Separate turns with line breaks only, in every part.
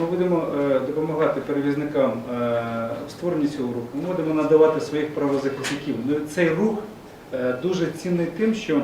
Ми будемо е, допомагати перевізникам е, в створенні цього руху. Ми будемо надавати своїх правозахисників. Ну, Цей рух е, дуже цінний тим, що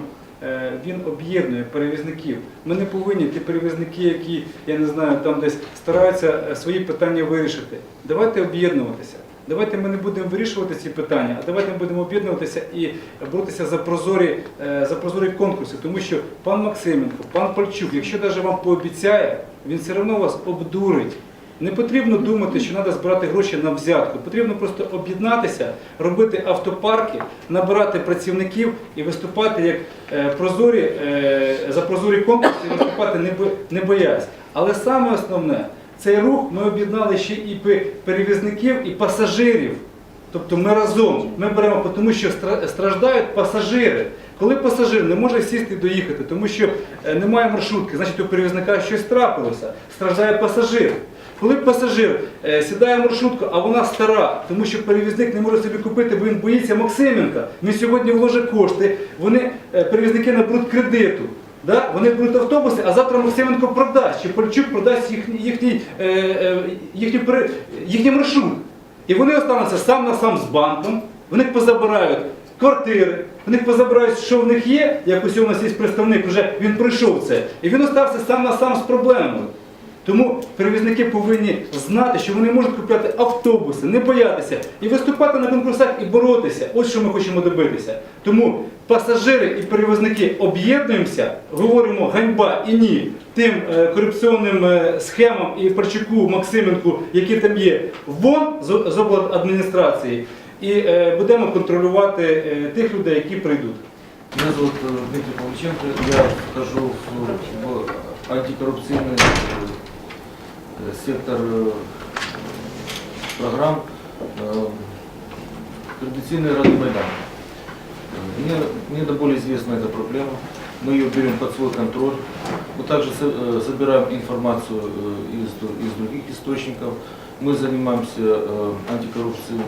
він об'єднує перевізників. Ми не повинні ті перевізники, які я не знаю, там десь стараються свої питання вирішити. Давайте об'єднуватися. Давайте ми не будемо вирішувати ці питання, а давайте ми будемо об'єднуватися і боротися за прозорі, за прозорі конкурси. Тому що пан Максименко, пан Пальчук, якщо навіть вам пообіцяє, він все одно вас обдурить. Не потрібно думати, що треба збирати гроші на взятку. Потрібно просто об'єднатися, робити автопарки, набирати працівників і виступати як е, прозорі, е, за прозорі конкурси, і виступати не, бо- боясь. Але саме основне, цей рух ми об'єднали ще і перевізників, і пасажирів. Тобто ми разом ми беремо, тому що страждають пасажири. Коли пасажир не може сісти і доїхати, тому що е, немає маршрутки, значить у перевізника щось трапилося, страждає пасажир. Коли пасажир е, сідає в маршрутку, а вона стара, тому що перевізник не може собі купити, бо він боїться Максименка. Він сьогодні вложить кошти, вони е, перевізники наберуть кредиту. Да? Вони беруть автобуси, а завтра Максименко продасть, чи Польчук продасть їхній, е, їхній, їхній маршрут. І вони остануться сам на сам з банком, в них позабирають квартири, в них позабирають, що в них є, як усього у нас є представник, вже він пройшов це, і він остався сам на сам з проблемою. Тому перевізники повинні знати, що вони можуть купляти автобуси, не боятися і виступати на конкурсах і боротися. Ось що ми хочемо добитися. Тому пасажири і перевізники об'єднуємося, говоримо ганьба і ні тим е, корупційним е, схемам і Парчуку, Максименку, які там є, вон з, з обладміністрації, і е, будемо контролювати е, тих людей, які прийдуть.
Меня зовут э, Дмитрий Павличенко, я вхожу в, в антикоррупционный э, сектор э, программ э, Традиционной Рады Майдана. Мне, мне до боли известна эта проблема, мы ее берем под свой контроль. Мы также со- э, собираем информацию э, из, из других источников. Мы занимаемся э, антикоррупцией,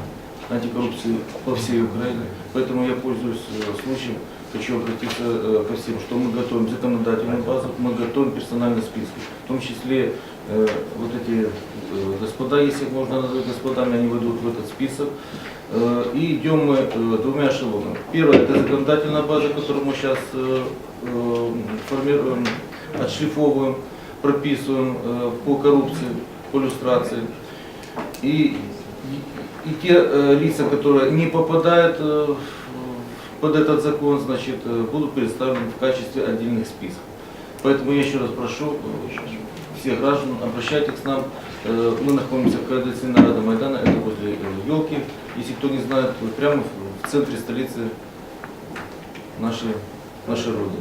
антикоррупцией по всей Украине. Поэтому я пользуюсь э, случаем, хочу обратиться э, ко всем, что мы готовим законодательную базу, мы готовим персональные списки. В том числе э, вот эти э, господа, если их можно назвать господами, они войдут в этот список. Э, И идем мы э, двумя эшелонами. Первое – это законодательная база, которую мы сейчас формируем, отшлифовываем, прописываем по коррупции, по иллюстрации. И, и те лица, которые не попадают под этот закон, значит, будут представлены в качестве отдельных списков. Поэтому я еще раз прошу всех граждан, обращайтесь к нам. Э, Мы находимся в координационной Рада Майдана, это возле елки. Если кто не знает, прямо в центре столицы нашей, нашей Родины.